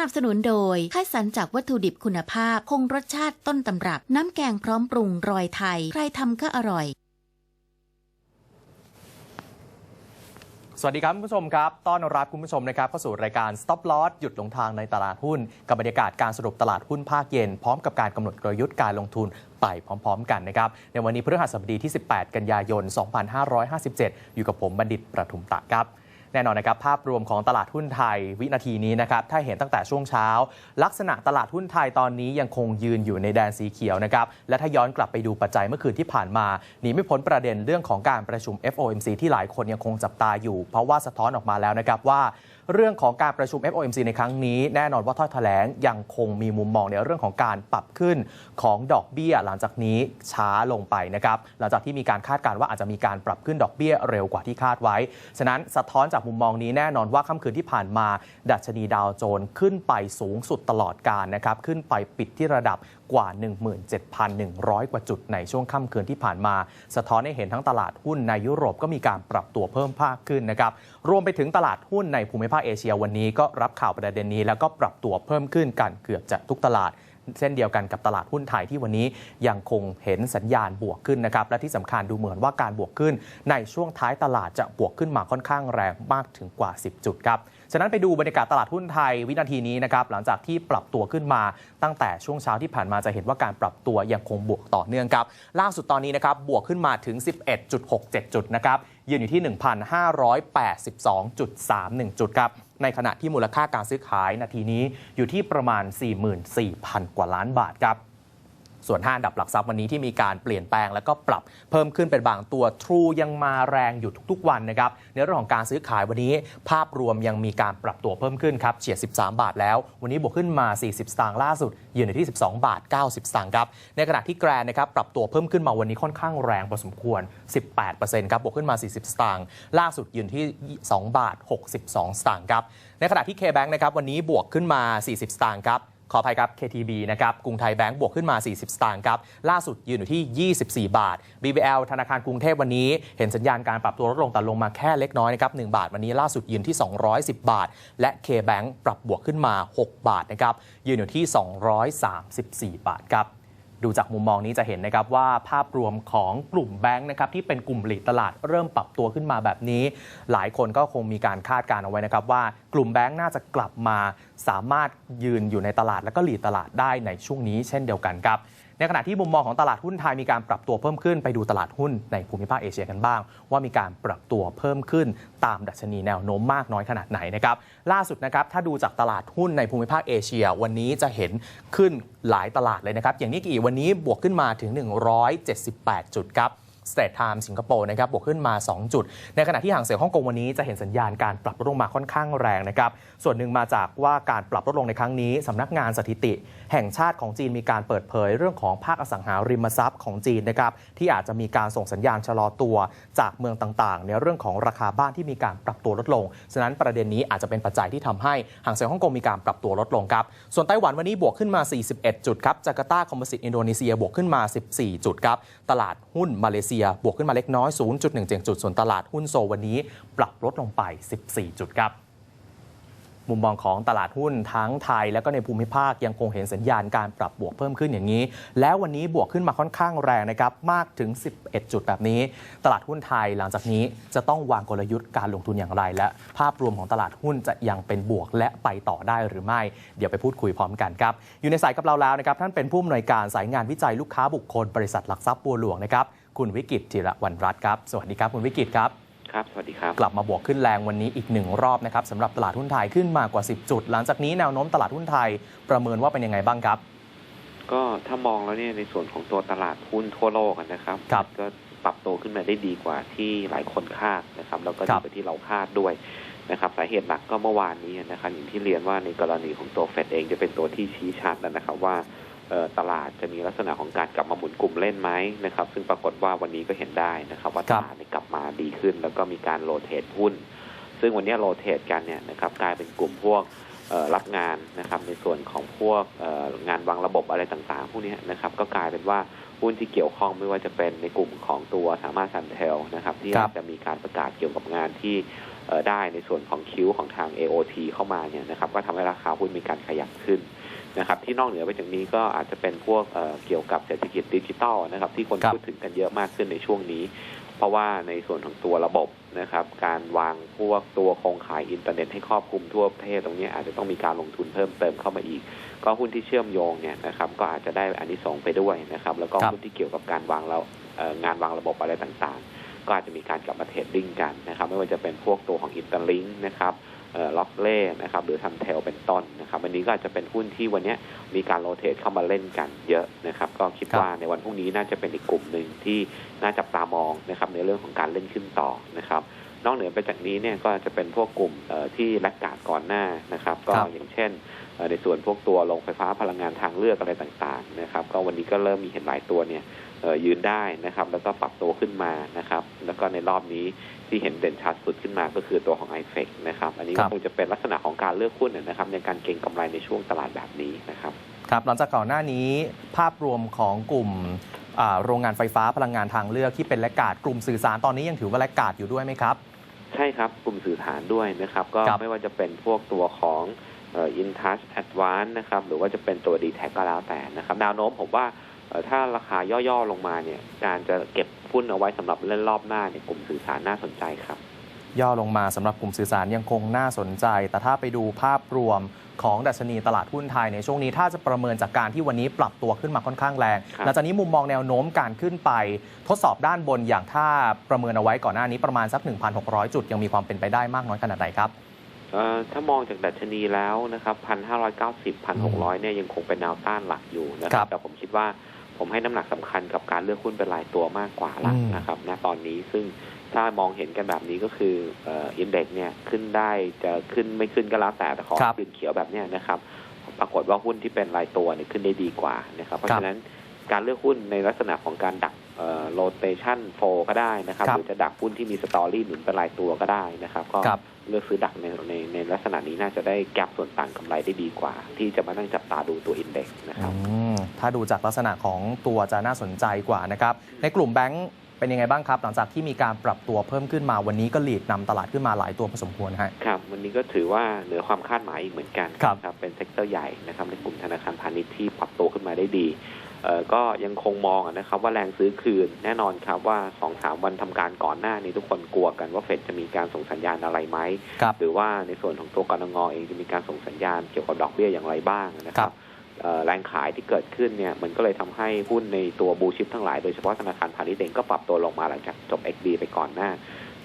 นับสนุนโดยคัดสรรจากวัตถุดิบคุณภาพ คงรสชาติต้นตำรับ น้ำแกงพร้อมปรุงรอยไทย ใครทำก็อร่อย สวัสดีครับคุณผู้ชมครับ ต้อนรับคุณผู้ชมนะครับเข้าสู่รายการ Stop Loss หยุดลงทางในตลาดหุ้น กับบรรยากาศการสรุปตลาดหุ้นภาคเย็น พร้อมกับการกำหนดกลยุทธ์การลงทุนไปพร้อม ๆ กันนะครับ ในวันนี้พฤหัสบดีที่ 18 กันยายน 2557 อยู่กับผมบัณฑิตประทุมตะครับ แน่นอนนะครับภาพรวมของตลาดหุ้นไทยวินาทีนี้นะครับถ้าเห็นตั้งแต่ช่วงเช้า ลักษณะตลาดหุ้นไทยตอนนี้ยังคงยืนอยู่ในแดนสีเขียวนะครับและถ้าย้อนกลับไปดูปัจจัยเมื่อคืนที่ผ่านมาหนีไม่พ้นประเด็นเรื่องของการประชุม FOMC ที่หลายคนยังคงจับตาอยู่ เพราะว่าสะท้อนออกมาแล้วนะครับว่า เรื่องของการประชุม FOMC ในครั้งนี้แน่นอนว่าถ้อยแถลงยังคงมีมุมมองในเรื่องของการปรับขึ้นของดอกเบี้ย หลังจากนี้ช้าลงไปนะครับหลังจากที่มีการคาดการณ์ว่าอาจจะมีการปรับขึ้นดอกเบี้ยเร็วกว่าที่คาดไว้ ฉะนั้นสะท้อนจากมุมมองนี้แน่นอนว่าค่ำคืนที่ผ่านมา ดัชนีดาวโจนส์ขึ้นไปสูงสุดตลอดการนะครับขึ้นไปปิดที่ระดับกว่า 17,100 กว่าจุดในช่วงค่ำคืนที่ผ่านมา สะท้อนให้เห็นทั้งตลาดหุ้นในยุโรปก็มีการปรับตัวเพิ่มมากขึ้นนะครับ รวมไปถึงตลาดหุ้นในภูมิภาคเอเชียวันนี้ก็รับข่าวประเด็นนี้ แล้วก็ปรับตัวเพิ่มขึ้นกันเกือบจะทุกตลาด เช่นเดียวกันกับตลาดหุ้นไทยที่วันนี้ยังคงเห็นสัญญาณบวกขึ้นนะครับ และที่สำคัญดูเหมือนว่าการบวกขึ้น ในช่วงท้ายตลาดจะบวกขึ้นมาค่อนข้างแรงมากถึงกว่า 10 จุดครับฉะนั้นไปดูบรรยากาศตลาดหุ้นไทยวินาทีนี้นะครับหลังจากที่ปรับตัวขึ้นมาตั้งแต่ช่วงเช้าที่ผ่านมาจะเห็นว่าการปรับตัวยังคงบวกต่อเนื่องครับล่าสุดตอนนี้นะครับบวกขึ้นมาถึง 11.67 จุดนะครับยืนอยู่ที่ 1,582.31 จุดครับ ในขณะที่มูลค่าการซื้อขายนาทีนี้อยู่ที่ประมาณ 44,000 กว่าล้านบาทครับ ส่วน 5 อันดับหลักทรัพย์วันนี้ที่มีการเปลี่ยนแปลงแล้วก็ปรับเพิ่มขึ้นเป็นบางตัว True ยังมาแรงอยู่ทุกๆวันนะครับในเรื่องของการซื้อขายวันนี้ ภาพรวมยังมีการปรับตัวเพิ่มขึ้นครับเฉียด 13 บาทแล้ว วันนี้บวกขึ้นมา 40 สตางค์ล่าสุดยืนอยู่ที่ 12 บาท 90 สตางค์ครับในขณะที่แกรนนะครับปรับตัวเพิ่มขึ้นมาวันนี้ค่อนข้างแรงพอสมควร 18%ครับบวกขึ้นมา 40 สตางค์ล่าสุดยืนที่ 2 บาท 62 สตางค์ครับในขณะที่ K-Bank นะครับวันนี้บวกขึ้นมา 40 สตางค์ครับ ขออภัยครับ KTB นะครับ กรุงไทยแบงก์บวกขึ้นมา 40 สตางค์ครับ ล่าสุดยืนอยู่ที่ 24 บาท BBL ธนาคารกรุงเทพวันนี้ เห็นสัญญาณการปรับตัวลดลงแต่ลงมาแค่เล็กน้อยนะครับ 1 บาท วันนี้ล่าสุดยืนที่ 210 บาท และ KBank ปรับบวกขึ้นมา 6 บาทนะครับ ยืนอยู่ที่ 234 บาทครับ ดูจากมุมมองนี้จะเห็นนะครับว่าภาพรวมของกลุ่มแบงค์นะครับที่เป็นกลุ่มหลีดตลาดเริ่มปรับตัวขึ้นมาแบบนี้ หลายคนก็คงมีการคาดการณ์เอาไว้นะครับว่ากลุ่มแบงค์น่าจะกลับมาสามารถยืนอยู่ในตลาด และก็หลีดตลาดได้ในช่วงนี้เช่นเดียวกันครับ ในขณะที่มุมมองของตลาดหุ้นไทยมีการปรับตัวเพิ่มขึ้นไปดูตลาดหุ้นในภูมิภาคเอเชียกันบ้าง ว่ามีการปรับตัวเพิ่มขึ้นตามดัชนีแนวโน้มมากน้อยขนาดไหนนะครับล่าสุดนะครับถ้าดูจากตลาดหุ้นในภูมิภาคเอเชีย วันนี้จะเห็นขึ้นหลายตลาดเลยนะครับอย่างนิกกี้วันนี้บวกขึ้นมาถึง 178 จุดครับ สเตทไทม์สิงคโปร์นะครับบวกขึ้นมา 2 จุด ในขณะที่ห่างเสียงฮ่องกงวันนี้จะเห็นสัญญาณการปรับลดลงมาค่อนข้างแรงนะครับส่วนหนึ่งมาจากว่าการปรับลดลงในครั้งนี้สำนักงานสถิติ แห่งชาติของจีนมีการเปิดเผยเรื่องของภาคอสังหาริมทรัพย์ของจีนนะครับที่อาจจะมีการส่งสัญญาณชะลอตัวจากเมืองต่างๆ ในเรื่องของราคาบ้านที่มีการปรับตัวลดลง ฉะนั้นประเด็นนี้อาจจะเป็นปัจจัยที่ทำให้ห่างเสียงฮ่องกงมีการปรับตัวลดลงครับ ส่วนไต้หวันวันนี้บวกขึ้นมา 41 จุดครับจาการ์ตาคอมโพสิตอินโดนีเซียบวกขึ้นมา 14 จุดครับ ตลาดหุ้นมาเลเซียบวกขึ้นมาเล็กน้อย 0.17 จุด ส่วนตลาดหุ้นโซวันนี้ปรับลดลงไป 14 จุดครับ มุมมองของตลาดหุ้นทั้งไทย และก็ในภูมิภาคยังคงเห็นสัญญาณการปรับบวกเพิ่มขึ้นอย่างนี้ แล้ววันนี้บวกขึ้นมาค่อนข้างแรงนะครับมากถึง 11 จุดแบบนี้ ตลาดหุ้นไทยหลังจากนี้จะต้องวางกลยุทธ์การลงทุนอย่างไร และภาพรวมของตลาดหุ้นจะยังเป็นบวกและไปต่อได้หรือไม่ เดี๋ยวไปพูดคุยพร้อมกันครับอยู่ในสายกับเราแล้วนะครับท่านเป็นผู้อำนวยการสายงานวิจัยลูกค้าบุคคลบริษัทหลักทรัพย์บัวหลวงนะครับ คุณวิกิตจิระวันรัตน์ครับ สวัสดีครับ คุณวิกิตครับ ครับ สวัสดีครับ กลับมาบวกขึ้นแรงวันนี้อีกหนึ่งรอบนะครับสำหรับตลาดหุ้นไทยขึ้นมากว่า 10 จุด หลังจากนี้แนวโน้มตลาดหุ้นไทยประเมินว่าเป็นยังไงบ้างครับ ก็ถ้ามองแล้วเนี่ยในส่วนของตัวตลาดหุ้นทั่วโลกอะนะครับครับก็ปรับตัวขึ้นมาได้ดีกว่าที่หลายคนคาดนะครับแล้วก็ครัดีบกว่าที่เราคาดด้วยนะครับสาเหตุหลักก็เมื่อวานนี้นะครับอย่างที่เรียนว่าในกรณีของตัวเฟดเองจะเป็นตัวที่ชี้ชัดนะครับว่าเอ่อ ตลาดจะมีลักษณะของการกลับมาหมุนกลุ่มเล่นไหมนะครับ ซึ่งปรากฏว่าวันนี้ก็เห็นได้นะครับ ว่าคตรับลาดเนี่ยกลับมาดีขึ้น แล้วก็มีการโรเตทหุ้น ซึ่งวันนี้โรเตทกันเนี่ยนะครับกลายเป็นกลุ่มพวกเอ่อรับงานนะครับ ในส่วนของพวกเอ่องานวางระบบอะไรต่างๆ พวกนี้นะครับ ก็กลายเป็นว่าหุ้นที่เกี่ยวข้องไม่ว่าจะเป็นในกลุ่มของตัวสามารถซันเทลนะครับ ที่ครับอาจจะมีการประกาศเกี่ยวกับงานที่เอ่อได้ในส่วนของคิวของทาง AOT เข้ามาเนี่ยนะครับ ก็ทำให้ราคาหุ้นมีการขยับขึ้น นะครับที่นอกเหนือไปจากนี้ก็อาจจะเป็นพวกเอ่อเกี่ยวกับเศรษฐกิจดิจิทัลนะครับ ที่คนครับพูดถึงกันเยอะมากขึ้นในช่วงนี้ เพราะว่าในส่วนของตัวระบบนะครับ การวางพวกตัวโครงข่ายอินเทอร์เน็ตให้ครอบคลุมทั่วประเทศตรงนี้อาจจะต้องมีการลงทุนเพิ่มเติมเข้ามาอีก ก็หุ้นที่เชื่อมโยงเนี่ยนะครับ ก็อาจจะได้อันนี้สงส์ไปด้วยนะครับ แล้วก็ครับหุ้นที่เกี่ยวกับการวางเราเอ่องานวางระบบอะไรต่างๆ ก็อาจจะมีการกลับมาเทรดดิ้งกันนะครับ ไม่ว่าจะเป็นพวกตัวของอินเตอร์ลิงนะครับ ล็อกเล่นะครับหรือทันเทลเป็นต้นนะครับวันนี้ก็อาจจะเป็นหุ้นที่วันเนี้ยมีการโรเตทเข้ามาเล่นกันเยอะนะครับ ก็คิดครับว่าในวันพรุ่งนี้น่าจะเป็นอีกกลุ่มหนึ่งที่น่าจับตามองนะครับในเรื่องของการเล่นขึ้นต่อนะครับ นอกเหนือไปจากนี้เนี่ยก็จะเป็นพวกกลุ่มเอ่อที่แลกกาดก่อนหน้านะครับ ก็ครับอย่างเช่นเอ่อในส่วนพวกตัวโรงไฟฟ้าพลังงานทางเลือกอะไรต่างๆนะครับ ก็วันนี้ก็เริ่มมีเห็นหลายตัวเนี่ยเอ่อ ยืนได้นะครับ แล้วก็ปรับตัวขึ้นมานะครับ แล้วก็ในรอบนี้ที่เห็นเด่นชัดสุดขึ้นมาก็คือตัวของ i f e c นะครับ อันนี้ครัก็บคงจะเป็นลักษณะของการเลือกหุ้นนะครับ ในการเก็งกำไรในช่วงตลาดแบบนี้นะครับครับหลังจากก่อนหน้านี้ภาพรวมของกลุ่มอ่าโรงงานไฟฟ้าพลังงานทางเลือกที่เป็นแลกกาดกลุ่มสื่อสารตอนนี้ยังถือว่าแลกกาดอยู่ด้วยไหมครับ ใช่ครับกลุ่มสื่อสารด้วยนะครับ ก็ครับไม่ว่าจะเป็นพวกตัวของอินทัชแอดวานนะครับหรือว่าจะเป็นตัวดีแท็ก็แล้วแต่นะครับแนวโน้มผมว่าเอ่อ ถ้าราคาย่อๆลงมาเนี่ย การจะเก็บหุ้นเอาไว้สำหรับเล่นรอบหน้าเนี่ยกลุ่มสื่อสารน่าสนใจครับ ย่อลงมาสำหรับกลุ่มสื่อสารยังคงน่าสนใจ แต่ถ้าไปดูภาพรวมของดัชนีตลาดหุ้นไทยในช่วงนี้ถ้าจะประเมินจากการที่วันนี้ปรับตัวขึ้นมาค่อนข้างแรงครับหลังจากนี้มุมมองแนวโน้มการขึ้นไป ทดสอบด้านบนอย่างถ้าประเมินเอาไว้ก่อนหน้านี้ประมาณสัก 1,600 จุดยังมีความเป็นไปได้มากน้อยขนาดไหนครับเอ่อถ้ามองจากดัชนีแล้วนะครับพันห้าร้อยเก้าสิบพันหกร้อยเนี่ยยังคงเป็นแนวต้านหลักอยู่นะคครัรับบแต่ผมคิดว่า ผมให้น้ำหนักสำคัญกับการเลือกหุ้นเป็นรายตัวมากกว่าละอืมนะครับณตอนนี้ซึ่งถ้ามองเห็นกันแบบนี้ก็คือเอินเด็กเนี่ยขึ้นได้จะขึ้นไม่ขึ้นก็แล้วแต่แต่ขอครับยืนเขียวแบบเนี้ยนะครับ ปรากฏว่าหุ้นที่เป็นรายตัวเนี่ยขึ้นได้ดีกว่านะครับ เพราะครับฉะนั้นการเลือกหุ้นในลักษณะของการดัก โรเตชันโฟก็ได้นะครับครับหรือจะดักหุ้นที่มีสตอรี่หนุนเป็นรายตัวก็ได้นะครับ ก็ครับเลือกซื้อดักในในในลักษณะนี้น่าจะได้แก็บส่วนต่างกำไรได้ดีกว่า ที่จะมานั่งจับตาดูตัวอินเด็กซ์นะครับอืมถ้าดูจากลักษณะของตัวจะน่าสนใจกว่านะครับ ในกลุ่มแบงก์เป็นยังไงบ้างครับ หลังจากที่มีการปรับตัวเพิ่มขึ้นมาวันนี้ก็หลีดนำตลาดขึ้นมาหลายตัวพอสมควรฮะครับ วันนี้ก็ถือว่าเหนือความคาดหมายอีกเหมือนกันครับนะเป็นเซกเตอร์ใหญ่นะครับในกลุ่มธนาคารพาณิชย์ที่ปรับตัวขึ้นมาได้ดีเอ่อ ก็ยังคงมองอะนะครับ ว่าแรงซื้อคืนแน่นอนครับว่าสองสามวันทำการก่อนหน้านี้ทุกคนกลัวกันว่าเฟดจะมีการส่งสัญญาณอะไรไหมครับหรือว่าในส่วนของตัวกรงงเองจะมีการส่งสัญญาณเกี่ยวกับดอกเบี้ยอย่างไรบ้างนะคครัรับบเอ่อแรงขายที่เกิดขึ้นเนี่ยมันก็เลยทำให้หุ้นในตัวบูชิปทั้งหลายโดยเฉพาะธนาคารพาณิชย์เองก็ปรับตัวลงมาหลังจากจบ XD ไปก่อนหน้า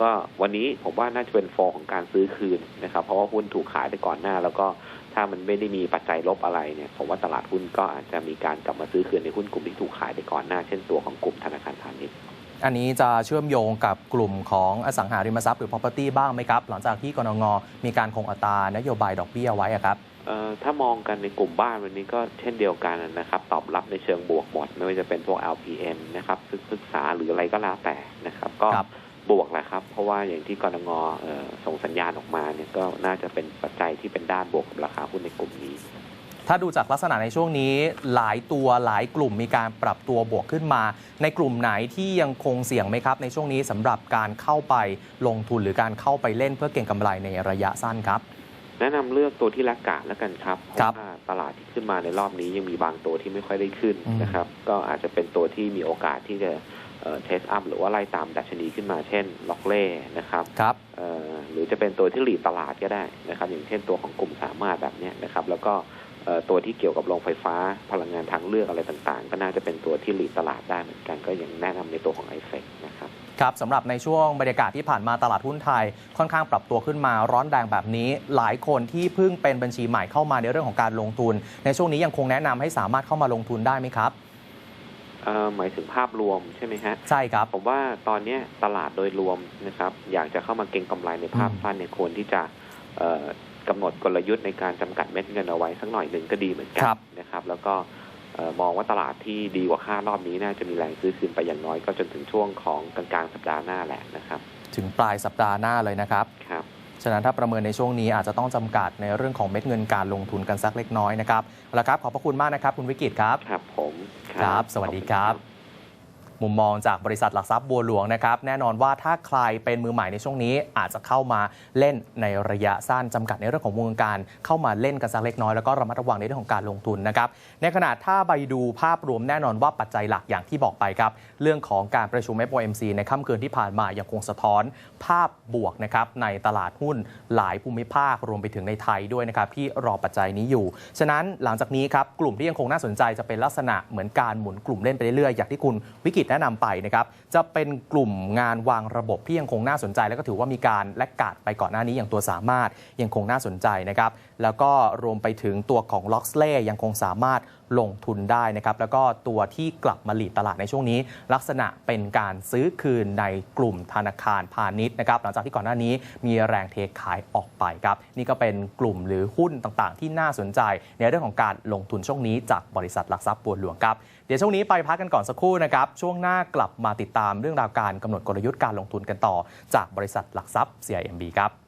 ก็วันนี้ผมว่าน่าจะเป็นฟอร์ของการซื้อคืนนะครับ เพราะว่าหุ้นถูกขายไปก่อนหน้า แล้วก็ ถ้ามันไม่ได้มีปัจจัยลบอะไรเนี่ยผมว่าตลาดหุ้นก็อาจจะมีการกลับมาซื้อคืนในหุ้นกลุ่มที่ถูกขายไปก่อนหน้า เช่นตัวของกลุ่มธนาคารพาณิชย์อันนี้จะเชื่อมโยงกับกลุ่มของอสังหาริมทรัพย์หรือ property บ้างไหมครับ หลังจากที่กรงงมีการคงอัตรานโยบายดอกเบี้ยไว้ครับถ้ามองกันในกลุ่มบ้านวันนี้ก็เช่นเดียวกันนะครับ ตอบรับในเชิงบวกหมด ไม่ว่าจะเป็นพวก LPN นะครับศึกษาหรืออะไรก็แล้วแต่นะครับ ก็ บบวกแหละครับ เพราะว่าอย่างที่กรงงเอ่อส่งสัญญาณออกมาเนี่ยก็น่าจะเป็นปัจจัยที่เป็นด้านบวกกับราคาหุ้นในกลุ่มนี้ ถ้าดูจากลักษณะในช่วงนี้หลายตัวหลายกลุ่มมีการปรับตัวบวกขึ้นมา ในกลุ่มไหนที่ยังคงเสี่ยงไหมครับ ในช่วงนี้สำหรับการเข้าไปลงทุนหรือการเข้าไปเล่นเพื่อเก็งกำไรในระยะสั้นครับแนะนำเลือกตัวที่ละกาดแล้วกันครับเพครัราะบว่าตลาดที่ขึ้นมาในรอบนี้ยังมีบางตัวที่ไม่ค่อยได้ขึ้นอืมนะครับ ก็อาจจะเป็นตัวที่มีโอกาสที่จะ เทสอัพหรือว่าไล่ตามดัชนีขึ้นมาเช่นล็อกเล่นะครับครับเอ่อหรือจะเป็นตัวที่หลีดตลาดก็ได้นะครับ อย่างเช่นตัวของกลุ่มสามารถแบบเนี้ยนะครับ แล้วก็เอ่อตัวที่เกี่ยวกับโรงไฟฟ้าพลังงานทางเลือกอะไรต่างๆ ก็น่าจะเป็นตัวที่หลีดตลาดได้เหมือนกันก็ยังแนะนำในตัวของไอเฟกนะครับครับสำหรับในช่วงบรรยากาศที่ผ่านมาตลาดหุ้นไทย ค่อนข้างปรับตัวขึ้นมาร้อนแรงแบบนี้ หลายคนที่เพิ่งเป็นบัญชีใหม่เข้ามาในเรื่องของการลงทุน ในช่วงนี้ยังคงแนะนำให้สามารถเข้ามาลงทุนได้ไหมครับเอ่อ หมายถึงภาพรวมใช่ไหมฮะใช่ครับ ผมว่าตอนเนี้ยตลาดโดยรวมนะครับ อยากจะเข้ามาเก็งกำไรในภาพอืมสั้นเนี่ยควรที่จะเอ่อกำหนดกลยุทธ์ในการจำกัดเม็ดเงินเอาไว้สักหน่อยหนึ่งก็ดีเหมือนกันะครับ แล้วก็เอ่อมองว่าตลาดที่ดีกว่าคาดรอบนี้น่าจะมีแรงซื้อคืนไปอย่างน้อยก็จนถึงช่วงของกลางๆสัปดาห์หน้าแหละนะครับ ถึงปลายสัปดาห์หน้าเลยนะครับครับฉะนั้นถ้าประเมินในช่วงนี้อาจจะต้องจำกัดในเรื่องของเม็ดเงินการลงทุนกันสักเล็กน้อยนะครับเอาละครับขอบพระคุณมากนะครับ คุณวิกิตครับครับผม ครับ สวัสดีครับขอณ มุมมองจากบริษัทหลักทรัพย์บัวหลวงนะครับ แน่นอนว่าถ้าใครเป็นมือใหม่ในช่วงนี้ อาจจะเข้ามาเล่นในระยะสั้นจำกัดในเรื่องของวงการ เข้ามาเล่นกันสักเล็กน้อยแล้วก็ระมัดระวังในเรื่องของการลงทุนนะครับ ในขณะถ้าไปดูภาพรวมแน่นอนว่าปัจจัยหลักอย่างที่บอกไปครับ เรื่องของการประชุม FOMC ในค่ำคืนที่ผ่านมายังคงสะท้อน ภาพบวกนะครับในตลาดหุ้นหลายภูมิภาครวมไปถึงในไทยด้วยนะครับที่รอปัจจัยนี้อยู่ ฉะนั้นหลังจากนี้ครับกลุ่มที่ยังคงน่าสนใจจะเป็นลักษณะเหมือนการหมุนกลุ่มเล่นไปเรื่อยๆอย่างที่คุณวิกิตแนะนำไปนะครับจะเป็นกลุ่มงานวางระบบที่ยังคงน่าสนใจ แล้วก็ถือว่ามีการแลกกาดไปก่อนหน้านี้อย่างตัวสามารถยังคงน่าสนใจนะครับแล้วก็รวมไปถึงตัวของล็อกสเล่ยังคงสามารถลงทุนได้นะครับแล้วก็ตัวที่กลับมาหลีดตลาดในช่วงนี้ ลักษณะเป็นการซื้อคืนในกลุ่มธนาคารพาณิชย์นะครับหลังจากที่ก่อนหน้านี้มีแรงเทขายออกไปครับนี่ก็เป็นกลุ่มหรือหุ้นต่างๆ ที่น่าสนใจ ในเรื่องของการลงทุนช่วงนี้จากบริษัทหลักทรัพย์บัวหลวงครับ เดี๋ยวช่วงนี้ไปพักกันก่อนสักครู่นะครับ ช่วงหน้ากลับมาติดตามเรื่องราวการกำหนดกลยุทธ์การลงทุนกันต่อ จากบริษัทหลักทรัพย์ CIMB ครับ